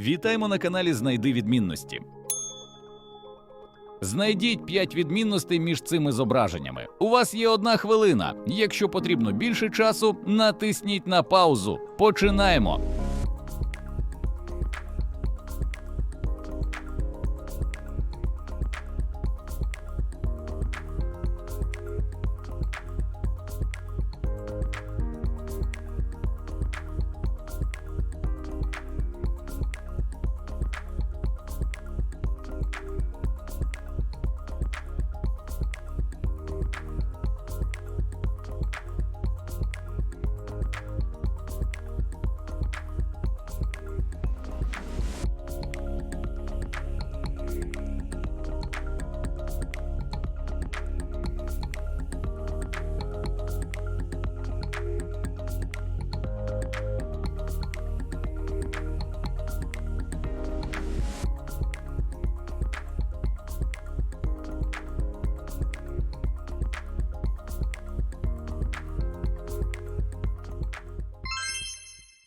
Вітаємо на каналі Знайди відмінності. Знайдіть 5 відмінностей між цими зображеннями. У вас є одна хвилина. Якщо потрібно більше часу, натисніть на паузу. Починаємо.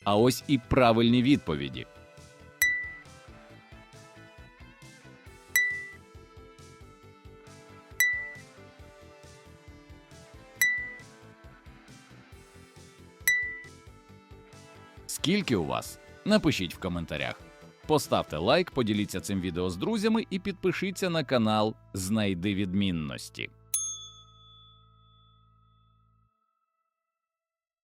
А ось і правильні відповіді. Скільки у вас? Напишіть в коментарях. Поставте лайк, поділіться цим відео з друзями і підпишіться на канал Знайди відмінності.